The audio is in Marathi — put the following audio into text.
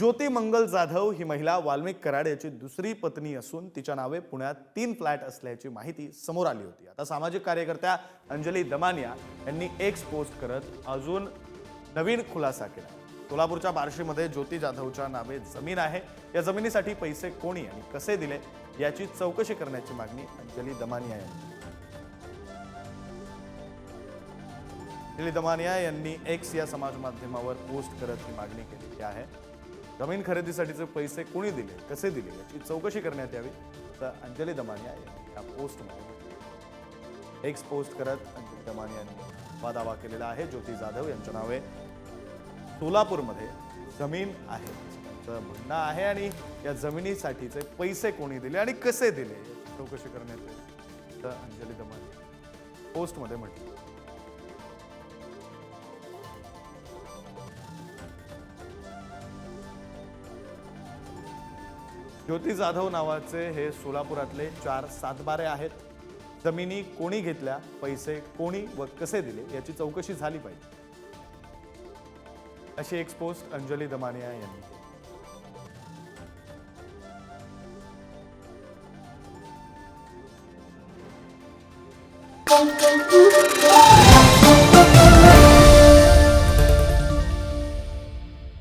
ज्योती मंगल जाधव ही महिला वाल्मिक कराड याची दुसरी पत्नी असून तिच्या नावे पुण्यात तीन फ्लॅट असल्याची माहिती समोर आली होती. आता सामाजिक कार्यकर्त्या अंजली दमानिया यांनी एक्स पोस्ट करत अजून नवीन खुलासा केला. सोलापूरच्या बार्शीमध्ये ज्योती जाधवच्या नावे जमीन आहे. या जमिनीसाठी पैसे कोणी आणि कसे दिले याची चौकशी करण्याची मागणी अंजली दमानिया यांनी अंजली दमानिया यांनी एक्स या समाज माध्यमावर पोस्ट करत ही मागणी केलेली आहे. जमीन खरेदीसाठीचे पैसे कोणी दिले कसे दिले याची चौकशी करण्यात यावी. तर अंजली दमानिया यांनी या पोस्टमध्ये. एक्स पोस्ट करत अंजली दमानिया यांनी हा दावा केलेला आहे. ज्योती जाधव यांच्या नावे सोलापूरमध्ये जमीन आहे. त्यांचं म्हणणं आहे आणि या जमिनीसाठीचे पैसे कोणी दिले आणि कसे दिले चौकशी करण्यात येईल तर अंजली दमानिया पोस्टमध्ये म्हटलं. ज्योती जाधव नावाचे हे सोलापुरातले चार सातबारे आहेत. जमिनी कोणी घेतल्या पैसे कोणी व कसे दिले याची चौकशी झाली पाहिजे. अशी एक पोस्ट अंजली दमानिया यांनी केली.